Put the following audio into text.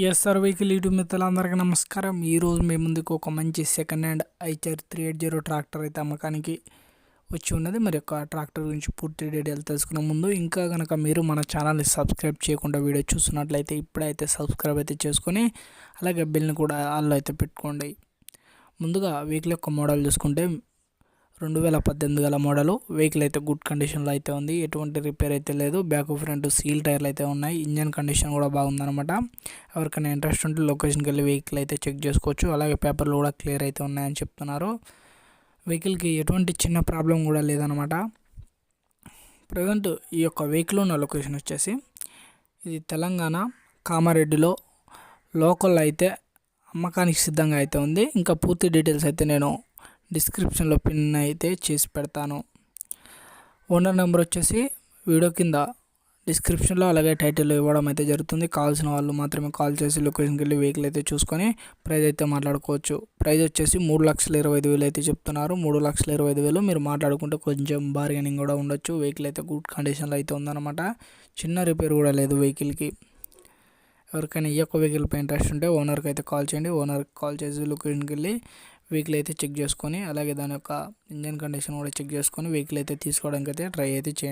SR vehicle YouTube మిత్రులందరికీ నమస్కారం. ఈరోజు మీ ముందుకు ఒక మంచి second hand Eicher three eight zero tractor అయితే అమ్మకానికి వచ్చి ఉన్నది. మరి యొక్క ట్రాక్టర్ గురించి పూర్తి డీటెయిల్ తెలుసుకునే ముందు ఇంకా కనుక మీరు మన ఛానల్ని సబ్స్క్రైబ్ చేయకుండా వీడియో చూస్తున్నట్లయితే ఇప్పుడైతే సబ్స్క్రైబ్ అయితే చేసుకొని అలాగే బిల్ని కూడా ఆల్లో అయితే పెట్టుకోండి. ముందుగా వెహికల్ యొక్క మోడల్ చూసుకుంటే రెండు వేల పద్దెనిమిది గల మోడలు. వెహికల్ అయితే గుడ్ కండిషన్లో అయితే ఉంది. ఎటువంటి రిపేర్ అయితే లేదు. బ్యాక్ ఫ్రంట్ సీల్ టైర్లు అయితే ఉన్నాయి. ఇంజన్ కండిషన్ కూడా బాగుందనమాట ఎవరికైనా ఇంట్రెస్ట్ ఉంటే లొకేషన్కి వెళ్ళి వెహికల్ అయితే చెక్ చేసుకోవచ్చు. అలాగే పేపర్లు కూడా క్లియర్ అయితే ఉన్నాయని చెప్తున్నారు. వెహికల్కి ఎటువంటి చిన్న ప్రాబ్లం కూడా లేదనమాట ప్రజెంట్ ఈ యొక్క వెహికల్ ఉన్న లొకేషన్ వచ్చేసి ఇది తెలంగాణ కామారెడ్డిలో. లోకల్ అయితే అమ్మకానికి సిద్ధంగా అయితే ఉంది. ఇంకా పూర్తి డీటెయిల్స్ అయితే నేను డిస్క్రిప్షన్లో పిన్ అయితే చేసి పెడతాను. ఓనర్ నెంబర్ వచ్చేసి వీడియో కింద డిస్క్రిప్షన్లో అలాగే టైటిల్లో ఇవ్వడం అయితే జరుగుతుంది. కావాల్సిన వాళ్ళు మాత్రమే కాల్ చేసి లొకేషన్కి వెళ్ళి వెహికల్ అయితే చూసుకొని ప్రైజ్ అయితే మాట్లాడుకోవచ్చు. ప్రైజ్ వచ్చేసి మూడు లక్షల ఇరవై ఐదు వేలు అయితే చెప్తున్నారు. మూడు లక్షల ఇరవై ఐదు వేలు మీరు మాట్లాడుకుంటే కొంచెం బార్గెనింగ్ కూడా ఉండొచ్చు. వెహికల్ అయితే గుడ్ కండిషన్లో అయితే ఉందన్నమాట. చిన్న రిపేర్ కూడా లేదు వెహికల్కి. ఎవరికైనా ఈ యొక్క వెహికల్ పై ఇంట్రెస్ట్ ఉంటే ఓనర్కి అయితే కాల్ చేయండి. ఓనర్కి కాల్ చేసి లొకేషన్కి వెళ్ళి వెహికల్ అయితే చెక్ చేసుకొని అలాగే దాని యొక్క ఇంజన్ కండిషన్ కూడా చెక్ చేసుకొని వెహికల్ అయితే తీసుకోవడానికి అయితే ట్రై అయితే చేయండి.